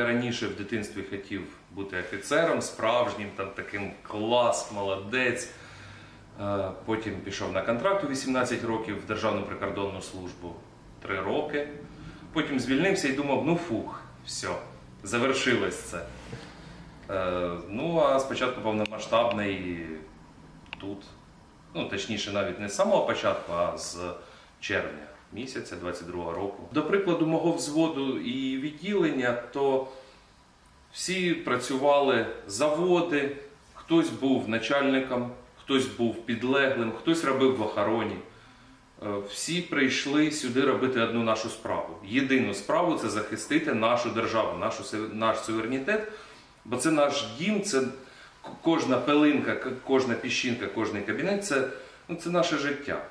Я раніше в дитинстві хотів бути офіцером, справжнім, там таким клас, молодець. Е, Потім пішов на контракт у 18 років в Державну прикордонну службу 3 роки. Потім звільнився і думав, ну фух, все, завершилось це. Е, Ну, а спочатку повномасштабний тут. Ну, точніше, навіть не з самого початку, а з червня місяця 22-го року. До прикладу, мого взводу і відділення, то всі працювали заводи, хтось був начальником, хтось був підлеглим, хтось робив в охороні. Е, Всі прийшли сюди робити одну нашу справу. Єдину справу це захистити нашу державу, нашу, наш суверенітет, бо це наш дім, це кожна пилинка, кожна піщинка, кожний кабінет це, ну, це наше життя.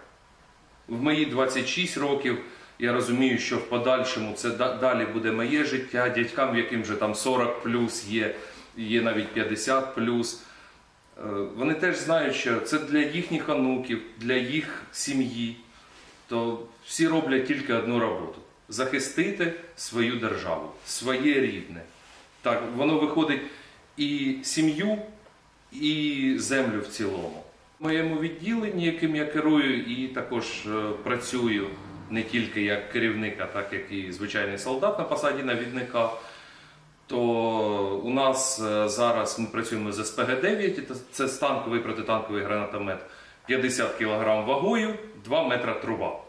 В мої 26 років я розумію, що в подальшому це далі буде моє життя, дядькам, яким вже там 40 плюс є, є навіть 50 плюс. Е, Вони теж знають, що це для їхніх онуків, для їх сім'ї. То всі роблять тільки одну роботу захистити свою державу, своє рідне. Так, воно виходить і сім'ю, і землю в цілому. Моєму відділенні, яким я керую, і також е, працюю не тільки як керівник, а так як і звичайний солдат на посаді навідника. То у нас е, зараз ми працюємо з СПГ-9, це- це станковий протитанковий гранатомет 50 кг вагою, 2 метра труба.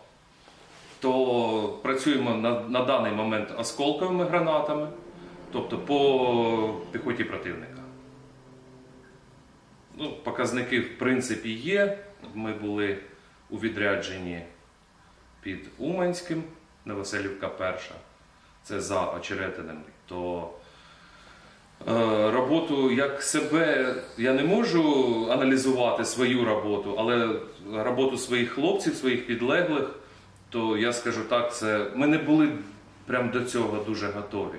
То працюємо на, на даний момент осколковими гранатами, тобто по піхоті противника. Ну, показники, в принципі, є. Ми були у відрядженні під Уманським, Новоселівка перша, це за очеретинами. То е, роботу як себе я не можу аналізувати свою роботу, але роботу своїх хлопців, своїх підлеглих, то я скажу так, це ми не були прям до цього дуже готові.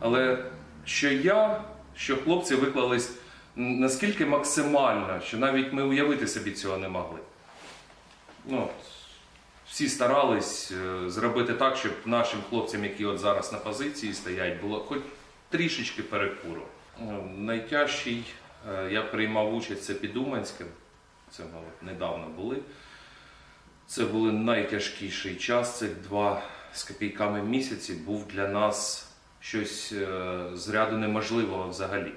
Але що я, що хлопці виклались наскільки максимально, що навіть ми уявити собі цього не могли. Ну, всі старались е, зробити так, щоб нашим хлопцям, які от зараз на позиції стоять, було хоч трішечки перекуру. Е, Найтяжчий е, я приймав участь це під Уманським. Це ми от недавно були. Це був найтяжкіший час. Цих два з копійками місяці був для нас щось з ряду неможливого взагалі.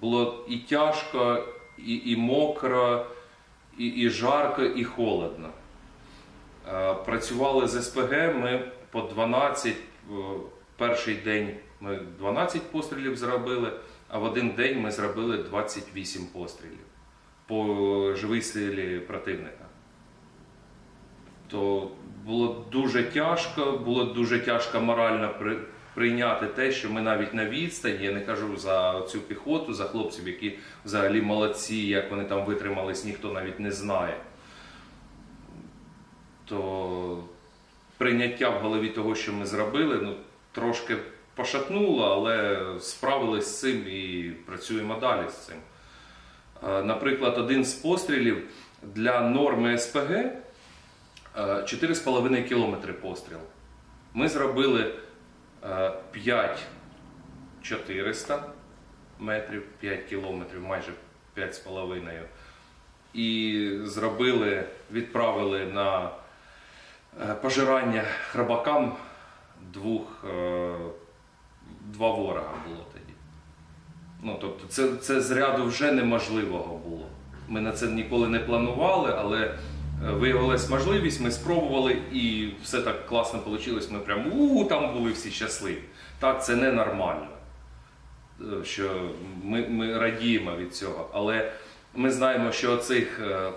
Було і тяжко, і, і мокро, і, і жарко, і холодно. Е, Працювали з СПГ, ми по 12, е, перший день ми 12 пострілів зробили, а в один день ми зробили 28 пострілів по живій силі противника. То було дуже тяжко, було дуже тяжко морально прийняти те, що ми навіть на відстані, я не кажу за цю піхоту, за хлопців, які взагалі молодці, як вони там витримались, ніхто навіть не знає. То прийняття в голові того, що ми зробили, ну, трошки пошатнуло, але справились з цим і працюємо далі з цим. Е, Наприклад, один з пострілів для норми СПГ е, 4,5 км постріл. Ми зробили е, 5400 метрів, 5 кілометрів, майже 5,5. І зробили, відправили на е, пожирання храбакам двох, е, два ворога було тоді. Ну, тобто, це, це з ряду вже неможливого було. Ми на це ніколи не планували, але виявилась можливість, ми спробували і все так класно вийшло. Ми прям у там були всі щасливі. Так, це ненормально, е, що ми, ми радіємо від цього. Але ми знаємо, що оцих, е,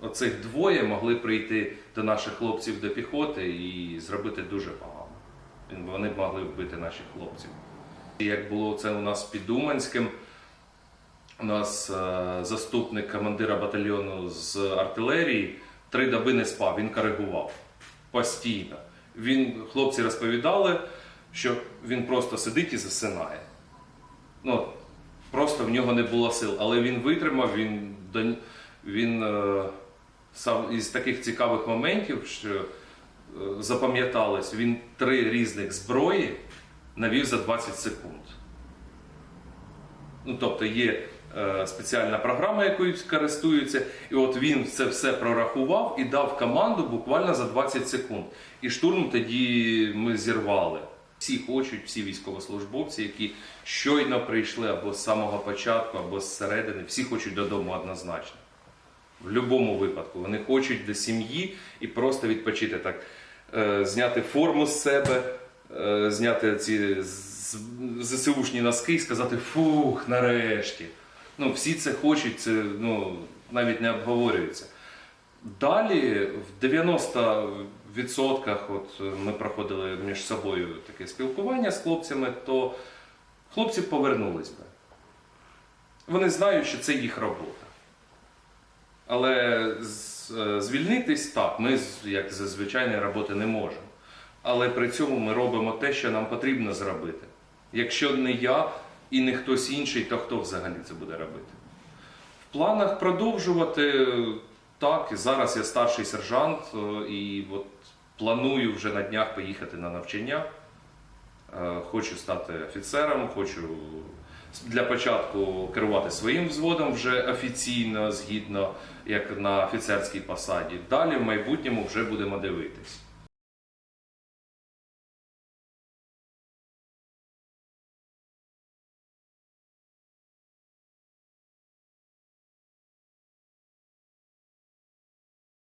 оцих двоє могли прийти до наших хлопців до піхоти і зробити дуже погано. Вони могли вбити наших хлопців. Як було це у нас під Уманським, у нас е, заступник командира батальйону з артилерії три доби не спав, він коригував постійно. Він, хлопці розповідали, що він просто сидить і засинає. Ну, просто в нього не було сил, але він витримав, він, він е, сам із таких цікавих моментів, що е, запам'яталось, він три різних зброї навів за 20 секунд. Ну, тобто є спеціальна програма, якою користуються, і от він це все прорахував і дав команду буквально за 20 секунд. І штурм тоді ми зірвали. Всі хочуть, всі військовослужбовці, які щойно прийшли або з самого початку, або з середини, всі хочуть додому однозначно. В будь-якому випадку. Вони хочуть до сім'ї і просто відпочити так, е, зняти форму з себе, е, зняти ці ЗСУшні носки і сказати фух, нарешті. Ну, всі це хочуть, це ну, навіть не обговорюється. Далі в 90% от ми проходили між собою таке спілкування з хлопцями, то хлопці повернулись би. Вони знають, що це їх робота. Але е, звільнитись так, ми як з звичайної роботи не можемо. Але при цьому ми робимо те, що нам потрібно зробити. Якщо не я і не хтось інший, то хто взагалі це буде робити? В планах продовжувати е, так. Зараз я старший сержант е, і от планую вже на днях поїхати на навчання. Е, Хочу стати офіцером, хочу для початку керувати своїм взводом вже офіційно, згідно як на офіцерській посаді. Далі в майбутньому вже будемо дивитись.